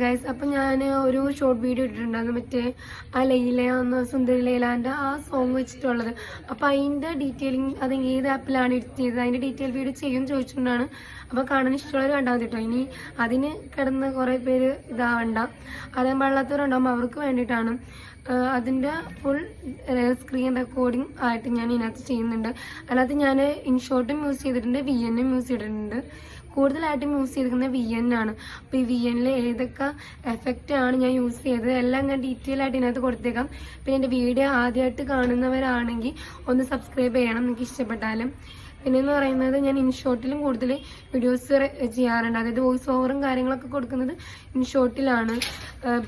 Guys അപ്പം ഞാൻ ഒരു ഷോർട്ട് വീഡിയോ ഇട്ടിട്ടുണ്ടായിരുന്നു. മറ്റേ ആ ലൈല എന്ന സുന്ദരി ലൈലാന്റെ ആ സോങ് വെച്ചിട്ടുള്ളത്. അപ്പം അതിന്റെ ഡീറ്റെയിലിംഗ് അത് ഏത് ആപ്പിലാണ് എഡിറ്റ് ചെയ്തത് അതിന്റെ ഡീറ്റെയിൽ വീഡിയോ ചെയ്യും ചോദിച്ചുകൊണ്ടാണ് അപ്പോൾ കാണാൻ ഇഷ്ടമുള്ളവർ കണ്ടാൽ മതി കേട്ടോ. ഇനി അതിന് കിടന്ന് കുറേ പേര് ഇതാവണ്ട. അറിയാൻ പാടില്ലാത്തവരുണ്ടാകും അവർക്ക് വേണ്ടിയിട്ടാണ്. അതിന്റെ ഫുൾ സ്ക്രീൻ റെക്കോർഡിംഗ് ആയിട്ട് ഞാൻ ഇതിനകത്ത് ചെയ്യുന്നുണ്ട്. അതിനകത്ത് ഞാൻ ഇൻഷോട്ടും യൂസ് ചെയ്തിട്ടുണ്ട് വി എന്നും യൂസ് ചെയ്തിട്ടുണ്ട്. കൂടുതലായിട്ടും യൂസ് ചെയ്തിരിക്കുന്നത് വി എൻ ആണ്. അപ്പോൾ ഈ വി എന്നിൽ ഏതൊക്കെ എഫക്റ്റ് ആണ് ഞാൻ യൂസ് ചെയ്തത്? എല്ലാം ഞാൻ ഡീറ്റെയിൽ ആയിട്ട് ഇതിനകത്ത് കൊടുത്തേക്കാം. പിന്നെ എന്റെ വീഡിയോ ആദ്യമായിട്ട് കാണുന്നവരാണെങ്കിൽ ഒന്ന് സബ്സ്ക്രൈബ് ചെയ്യണം നിങ്ങൾക്ക് ഇഷ്ടപ്പെട്ടാലും. പിന്നെ എന്ന് പറയുന്നത് ഞാൻ ഇൻഷോട്ടിലും കൂടുതൽ വീഡിയോസ് ചെയ്യാറുണ്ട്. അതായത് വോയിസ് ഓവറും കാര്യങ്ങളൊക്കെ കൊടുക്കുന്നത് ഇൻഷോട്ടിലാണ്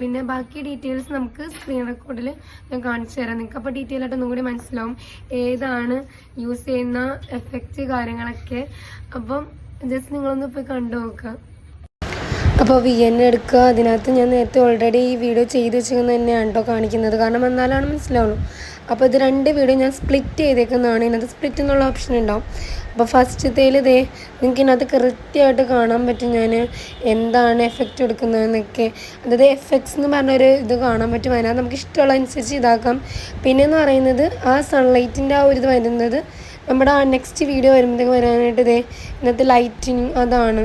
പിന്നെ ബാക്കി ഡീറ്റെയിൽസ് നമുക്ക് സ്ക്രീൻ റെക്കോർഡിൽ ഞാൻ കാണിച്ചു തരാം. നിങ്ങൾക്ക് അപ്പോൾ ഡീറ്റെയിൽ ആയിട്ട് ഒന്നും കൂടി മനസ്സിലാവും. ഏതാണ് യൂസ് ചെയ്യുന്ന എഫക്റ്റ് കാര്യങ്ങളൊക്കെ. അപ്പം ജസ്റ്റ് നിങ്ങളൊന്ന് പോയി കണ്ടു നോക്കുക അപ്പോൾ വി എൻ എടുക്കുക. അതിനകത്ത് ഞാൻ നേരത്തെ ഓൾറെഡി ഈ വീഡിയോ ചെയ്ത് വെച്ചിരിക്കുന്നത് തന്നെയാണ് കേട്ടോ കാണിക്കുന്നത്. കാരണം എന്നാലാണ് മനസ്സിലാവുള്ളൂ. അപ്പോൾ ഇത് രണ്ട് വീഡിയോ ഞാൻ സ്പ്ലിറ്റ് ചെയ്തേക്കുന്നതാണ്. ഇതിനകത്ത് സ്പ്ലിറ്റ് എന്നുള്ള ഓപ്ഷൻ ഉണ്ടാവും. അപ്പോൾ ഫസ്റ്റത്തേൽ ഇതേ നിങ്ങൾക്ക് ഇതിനകത്ത് കൃത്യമായിട്ട് കാണാൻ പറ്റും ഞാൻ എന്താണ് എഫക്റ്റ് എടുക്കുന്നതെന്നൊക്കെ. അതായത് എഫക്ട്സ് എന്ന് പറഞ്ഞൊരു ഇത് കാണാൻ പറ്റും. അതിനകത്ത് നമുക്ക് ഇഷ്ടമുള്ള അനുസരിച്ച് ഇതാക്കാം. പിന്നെയെന്ന് പറയുന്നത് ആ സൺലൈറ്റിന്റെ ആ ഒരു ഇത് വരുന്നത് നമ്മുടെ നെക്സ്റ്റ് വീഡിയോ വരുമ്പോഴത്തേക്ക് വരാനായിട്ട് ഇതേ ഇന്നത്തെ ലൈറ്റിങ് അതാണ്.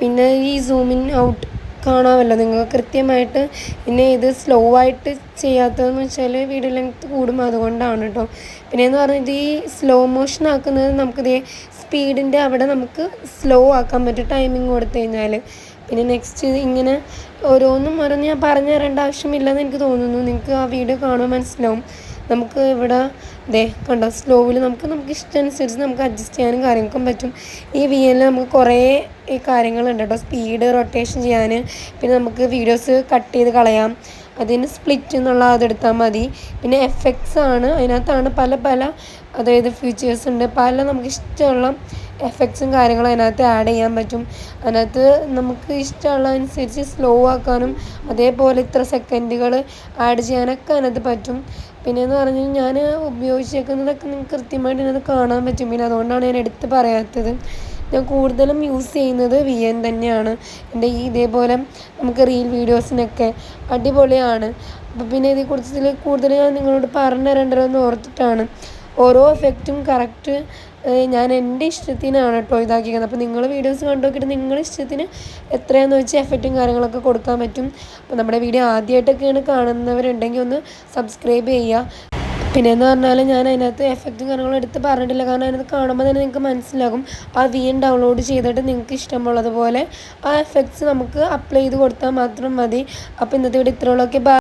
പിന്നെ ഈ സൂമിൻ ഔട്ട് കാണാമല്ലോ നിങ്ങൾ കൃത്യമായിട്ട് പിന്നെ ഇത് സ്ലോ ആയിട്ട് ചെയ്യാത്തതെന്ന് വെച്ചാൽ വീഡിയോ ലെങ്ത് കൂടും അതുകൊണ്ടാണ് കേട്ടോ പിന്നെ എന്ന് പറഞ്ഞിട്ട് ഈ സ്ലോ മോഷൻ ആക്കുന്നത് നമുക്കിത് സ്പീഡിന്റെ അവിടെ നമുക്ക് സ്ലോ ആക്കാൻ പറ്റും ടൈമിങ് കൊടുത്തു കഴിഞ്ഞാൽ പിന്നെ നെക്സ്റ്റ് ഇങ്ങനെ ഓരോന്നും ഓരോന്ന് ഞാൻ പറഞ്ഞു തരേണ്ട ആവശ്യമില്ലെന്ന് എനിക്ക് തോന്നുന്നു. നിങ്ങൾക്ക് ആ വീഡിയോ കാണുമ്പോൾ മനസ്സിലാവും. നമുക്ക് ഇവിടെ ദേ കണ്ടോ സ്ലോവിൽ നമുക്ക് നമുക്ക് ഇഷ്ടമനുസരിച്ച് നമുക്ക് അഡ്ജസ്റ്റ് ചെയ്യാനും കാര്യങ്ങൾക്കും പറ്റും. ഈ വി എല്ലിൽ നമുക്ക് കുറേ ഈ കാര്യങ്ങളുണ്ട് കേട്ടോ സ്പീഡ് റൊട്ടേഷൻ ചെയ്യാൻ പിന്നെ നമുക്ക് വീഡിയോസ് കട്ട് ചെയ്ത് കളയാം. അതിന് സ്പ്ലിറ്റ് എന്നുള്ള അതെടുത്താൽ മതി. പിന്നെ എഫക്ട്സ് ആണ്. അതിനകത്താണ് പല പല അതായത് ഫീച്ചേഴ്സ് ഉണ്ട്. പല നമുക്ക് ഇഷ്ടമുള്ള എഫക്ട്സും കാര്യങ്ങളും അതിനകത്ത് ആഡ് ചെയ്യാൻ പറ്റും. അതിനകത്ത് നമുക്ക് ഇഷ്ടമുള്ള അനുസരിച്ച് സ്ലോ ആക്കാനും അതേപോലെ ഇത്ര സെക്കൻഡുകൾ ആഡ് ചെയ്യാനൊക്കെ അതിനകത്ത് പറ്റും. പിന്നെ എന്ന് പറഞ്ഞാൽ ഞാൻ ഉപയോഗിച്ചേക്കുന്നതൊക്കെ നിങ്ങൾക്ക് കൃത്യമായിട്ട് ഇതിനകത്ത് കാണാൻ പറ്റും. പിന്നെ അതുകൊണ്ടാണ് ഞാൻ എടുത്ത് പറയാത്തത്. ഞാൻ കൂടുതലും യൂസ് ചെയ്യുന്നത് വി എൻ തന്നെയാണ്. എന്റെ ഈ ഇതേപോലെ നമുക്ക് റീൽ വീഡിയോസിനൊക്കെ അടിപൊളിയാണ്. അപ്പോൾ പിന്നെ ഇതേക്കുറിച്ച് കൂടുതൽ ഞാൻ നിങ്ങളോട് പറഞ്ഞു എന്ന് ഓർത്തിട്ടാണ്. ഓരോ എഫക്റ്റും കറക്റ്റ് ഞാൻ എന്റെ ഇഷ്ടത്തിനാണ് കേട്ടോ ഇതാക്കിയത് അപ്പോൾ നിങ്ങൾ വീഡിയോസ് കണ്ടു നോക്കിയിട്ട് നിങ്ങളുടെ ഇഷ്ടത്തിന് എത്രയാണെന്ന് വെച്ച് എഫക്റ്റും കാര്യങ്ങളൊക്കെ കൊടുക്കാൻ പറ്റും. അപ്പോൾ നമ്മുടെ വീഡിയോ ആദ്യമായിട്ടൊക്കെയാണ് കാണുന്നവരുണ്ടെങ്കിൽ ഒന്ന് സബ്സ്ക്രൈബ് ചെയ്യുക. പിന്നെ എന്ന് പറഞ്ഞാൽ ഞാൻ അതിനകത്ത് എഫക്റ്റും കാര്യങ്ങളും എടുത്ത് പറഞ്ഞിട്ടില്ല. കാരണം അതിനകത്ത് കാണുമ്പോൾ തന്നെ നിങ്ങൾക്ക് മനസ്സിലാകും. ആ വി എൻ ഡൗൺലോഡ് ചെയ്തിട്ട് നിങ്ങൾക്ക് ഇഷ്ടമുള്ളതുപോലെ ആ എഫക്ട്സ് നമുക്ക് അപ്ലൈ ചെയ്ത് കൊടുത്താൽ മാത്രം മതി. അപ്പോൾ ഇന്നത്തെ ഇവിടെ ഇത്രയുള്ളൊക്കെ